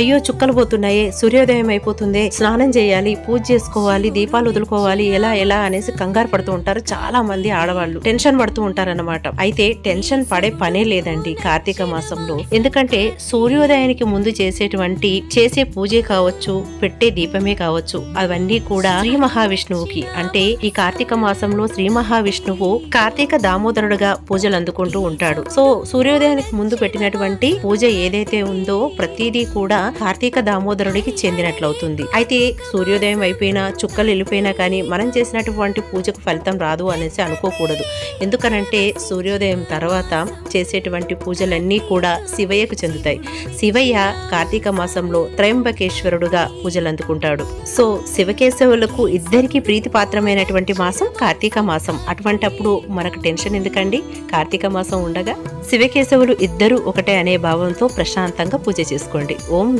అయ్యో చుక్కలు పోతున్నాయే సూర్యోదయం అయిపోతుంది స్నానం చేయాలి పూజ చేసుకోవాలి దీపాలు వదులుకోవాలి ఎలా ఎలా అనేసి కంగారు పడుతూ ఉంటారు చాలా మంది ఆడవాళ్ళు. టెన్షన్ పడుతూ ఉంటారు అనమాట అయితే టెన్షన్ పడే పనే లేదండి కార్తీక మాసంలో. ఎందుకంటే సూర్యోదయానికి ముందు చేసేటువంటి చేసే పూజే కావచ్చు పెట్టే దీపమే కావచ్చు అవన్నీ కూడా శ్రీ మహావిష్ణువుకి. అంటే ఈ కార్తీక మాసంలో శ్రీ మహావిష్ణువు కార్తీక దామోదరుడుగా పూజలు అందుకుంటూ ఉంటాడు. సో సూర్యోదయానికి ముందు పెట్టినటువంటి పూజ ఏదైతే ఉందో ప్రతిదీ కూడా కార్తీక దామోదరుడికి చెందినట్లవుతుంది. అయితే సూర్యోదయం అయిపోయినా చుక్కలు వెళ్ళిపోయినా కానీ మనం చేసినటువంటి పూజకు ఫలితం రాదు అనేసి అనుకోకూడదు. ఎందుకనంటే సూర్యోదయం తర్వాత చేసేటువంటి పూజలన్నీ కూడా శివయ్యకు చెందుతాయి. శివయ్య కార్తీక మాసంలో త్రయంబకేశ్వరుడుగా పూజలు అందుకుంటాడు సో శివకేశవులకు ఇద్దరికి ప్రీతిపాత్రమైనటువంటి మాసం కార్తీక మాసం. అటువంటప్పుడు మనకు టెన్షన్ ఎందుకండి? కార్తీక మాసం ఉండగా శివకేశవులు ఇద్దరు ఒకటే అనే భావంతో ప్రశాంతంగా పూజ చేసుకోండి. ఓం